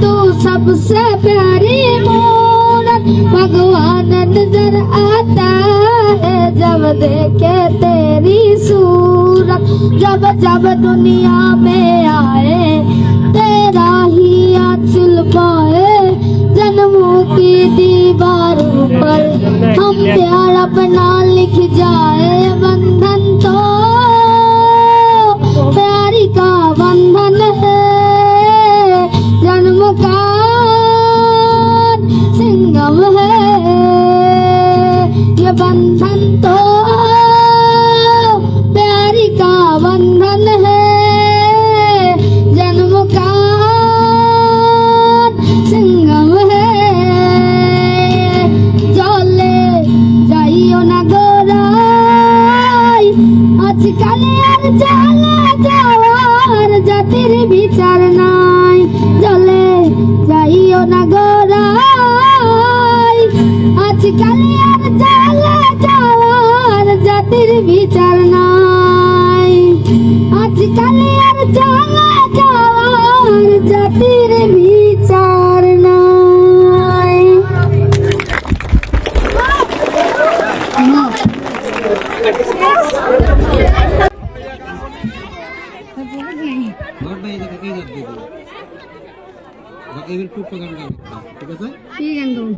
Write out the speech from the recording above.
तो सबसे प्यारी भगवान नज़र आता है जब देखे तेरी सूरत। जब जब दुनिया में आए, तेरा ही याद सिल पाए जन्मों की दीवारों पर प्यार अपना लिख जाए बंधन तो। प्यारी का बंधन है जन्म का सिंगम है। ये बंधन तो प्यारी का बंधन গোরাই আজকাল আর যাওয়ার জাতির বিচার নাই। জলে যাইও না গোরাই আজকাল আর যাওয়ার জাতির বিচার নাই। আজকাল এবার খুব প্রোগ্রাম গান ঠিক আছে কি গান গাও